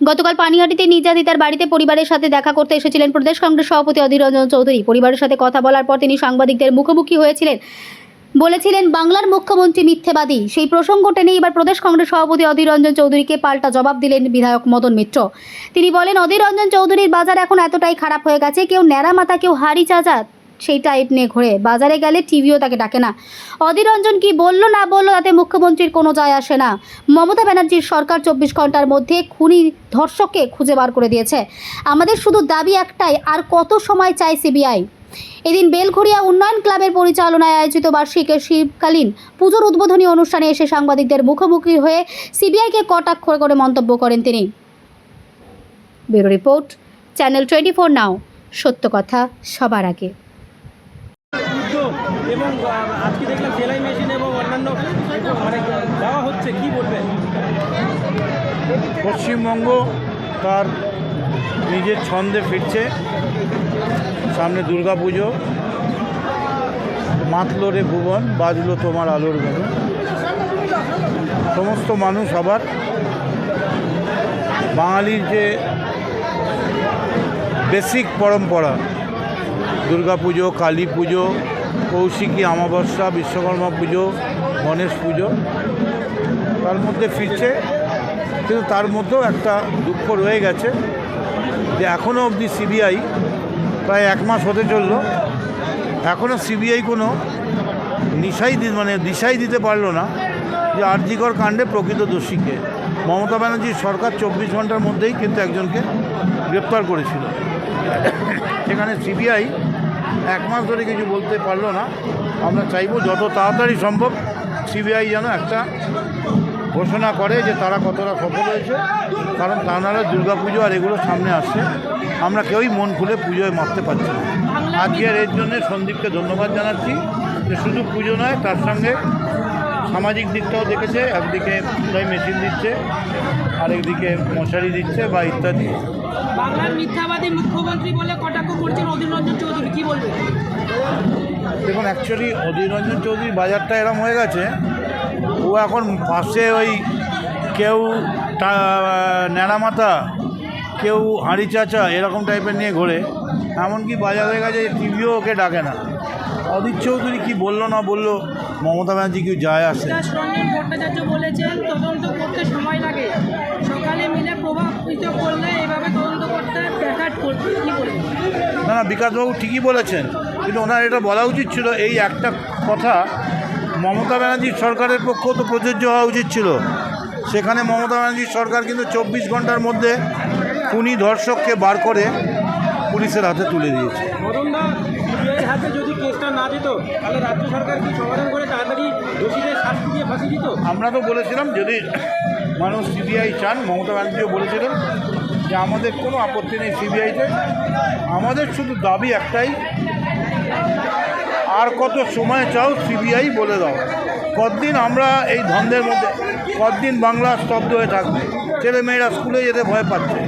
গতকাল পানিহাটিতে নির্যাতিতার বাড়িতে পরিবারের সাথে দেখা করতে এসেছিলেন প্রদেশ কংগ্রেস সভাপতি অধীর রঞ্জন চৌধুরী। পরিবারের সাথে কথা বলার পর তিনি সাংবাদিকদের মুখোমুখি হয়েছিলেন। বলেছিলেন, বাংলার মুখ্যমন্ত্রী মিথ্যেবাদী। সেই প্রসঙ্গ টেনে এবার প্রদেশ কংগ্রেস সভাপতি অধীর রঞ্জন চৌধুরীকে পাল্টা জবাব দিলেন বিধায়ক মদন মিত্র। তিনি বলেন, অধীর রঞ্জন চৌধুরীর বাজার এখন এতটাই খারাপ হয়ে গেছে, কেউ ন্যাড়া মাথা কেউ হাড়ি চাচা সেই টাইপ নিয়ে ঘোরে। বাজারে গেলে টিভিও তাকে ডাকে না। অধীর রঞ্জন কি বলল না বলল তাতে মুখ্যমন্ত্রীর কোনো যায় আসে না। মমতা ব্যানার্জির সরকার চব্বিশ ঘণ্টার মধ্যে খুনি ধর্ষককে খুঁজে বার করে দিয়েছে। আমাদের শুধু দাবি একটাই, আর কত সময় চাই সিবিআই এদিন বেলঘড়িয়া উন্নয়ন ক্লাবের পরিচালনায় আয়োজিত বার্ষিক শীতকালীন পুজোর উদ্বোধনী অনুষ্ঠানে এসে সাংবাদিকদের মুখোমুখি হয়ে সিবিআইকে কটাক্ষ করে মন্তব্য করেন তিনি। Bureau report, channel twenty four now. সত্য কথা সবার আগে। এবং আজকে দেখলাম সেলাই মেশিন এবং অন্যান্য মানে দেওয়া হচ্ছে, কি বলবেন? পশ্চিমবঙ্গ তার নিজের ছন্দে ফিরছে। সামনে দুর্গাপুজো মাতলো রে ভুবন, বাজলো তোমার আলোর গান সমস্ত মানুষ আবার বাঙালির যে বেসিক পরম্পরা, দুর্গা পুজো, কালী পুজো কৌশিকী অমাবস্যা, বিশ্বকর্মা পুজো, গণেশ পুজো। তার মধ্যে ফিরছে, কিন্তু তার মধ্যেও একটা দুঃখ রয়ে গেছে যে এখনও অবধি সিবিআই প্রায় এক মাস হতে চলল। এখনও সিবিআই কোনো নিশাই দি মানে দিশাই দিতে পারল না যে আরজিকর কাণ্ডে প্রকৃত দোষীকে। মমতা ব্যানার্জির সরকার চব্বিশ ঘণ্টার মধ্যেই কিন্তু একজনকে গ্রেপ্তার করেছিল। সেখানে সিবিআই এক মাস ধরে কিছু বলতে পারল না। আমরা চাইব যত তাড়াতাড়ি সম্ভব সিবিআই যেন একটা ঘোষণা করে যে তারা কতটা সফল হয়েছে। কারণ তা নাহলে পুজো আর এগুলো সামনে আসছে। আমরা কেউই মন খুলে পুজোয় মারতে পারছি না। আজকে আর এর জন্য সন্দীপকে ধন্যবাদ জানাচ্ছি যে শুধু পুজো নয়, তার সঙ্গে সামাজিক দিকটাও দেখেছে একদিকে সেলাই মেশিন দিচ্ছে আরেকদিকে মশারি দিচ্ছে বা ইত্যাদি। বাংলার মিথ্যাবাদী মুখ্যমন্ত্রী বলে কটাক্ষ করছেন অধীর রঞ্জন চৌধুরী কি বলবেন? দেখুন অ্যাকচুয়ালি অধীর রঞ্জন চৌধুরীর বাজারটা এরম হয়ে গেছে ও এখন পাশে ওই কেউ টা- ন্যাড়া মাথা কেউ হাঁড়ি চাচা এরকম টাইপের নিয়ে ঘোরে এমনকি বাজার হয়ে গেছে টিভিও ওকে ডাকে না। অধীর চৌধুরী কী বলল না বলল মমতা ব্যানার্জি কেউ যায় আসে? রঞ্জন ভট্টাচার্য বলেছেন তদন্ত করতে সময় লাগে। সকালে মিলে প্রভাবিত করলে এভাবে তদন্ত করতে ব্যাঘাত করবে কি বলবেন না না বিকাশবাবু ঠিকই বলেছেন কিন্তু ওনার এটা বলা উচিত ছিল এই একটা কথা মমতা ব্যানার্জির সরকারের পক্ষেও তো প্রযোজ্য হওয়া উচিত ছিল। সেখানে মমতা ব্যানার্জির সরকার কিন্তু চব্বিশ ঘণ্টার মধ্যে খুনি ধর্ষককে বার করে পুলিশের হাতে তুলে দিয়েছে। মদনদা যদি কেসটা না দিত, তাহলে রাজ্য সরকার কি সমাধান করে তাড়াতাড়ি দোষীদের শাস্তি দিয়ে ফাঁসি দিত? আমরা তো বলেছিলাম, যদি মানুষ সিবিআই চান, মমতা ব্যানার্জিও বলেছিলেন যে আমাদের কোনো আপত্তি নেই সিবিআইতে আমাদের শুধু দাবি একটাই, আর কত সময় চাও সিবিআই বলে দাও। কতদিন আমরা এই ধন্দের মধ্যে, কতদিন বাংলা স্তব্ধ হয়ে থাকবে? ছেলে মেয়েরা স্কুলে যেতে ভয় পাচ্ছে।